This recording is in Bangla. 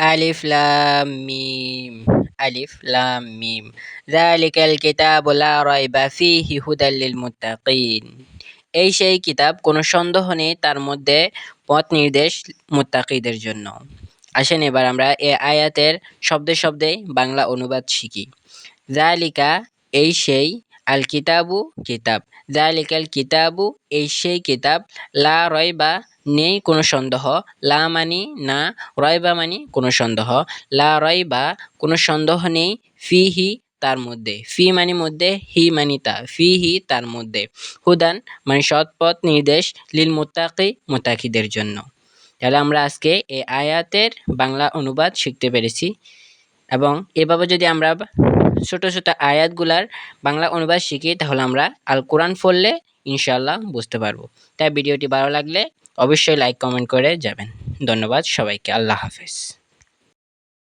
আলিফ লাম মিম আলিফ লাম মিম যালিকাল কিতাবু লা রাইবা ফীহি হুদাল লিল মুত্তাকিন এই সেই কিতাব, কোনো সন্দেহ নেই তার মধ্যে পথ নির্দেশ মুত্তাকিদের জন্য। আসেন এবার আমরা এ আয়াতের শব্দে শব্দে বাংলা অনুবাদ শিখি। জালিকা, এই সেই আল কিতাবু কিতাব। জালিকাল কিতাবু, এই সেই কিতাব, লা রয়বা নেই কোনো সন্দেহ। লা মানি, না রয়বা মানি, কোনো সন্দেহ। লা রয়বা, কোনো সন্দেহ নেই ফি হি তার মধ্যে। ফি মানি মধ্যে, হি মানি তা। ফি হি তার মধ্যে। হুদান মানে সৎপথ নির্দেশ লিল মোত্তাকি মোতাকিদের জন্য। তাহলে আমরা আজকে এই আয়াতের বাংলা অনুবাদ শিখতে পেরেছি। এবং এভাবে যদি আমরা ছোট ছোট আয়াতগুলার বাংলা অনুবাদ শিখি, তাহলে আমরা আল কোরআন পড়লে ইনশাল্লাহ বুঝতে পারব। তাই ভিডিওটি ভালো লাগলে অবশ্যই লাইক, কমেন্ট করে যাবেন। ধন্যবাদ সবাইকে। আল্লাহ হাফেজ।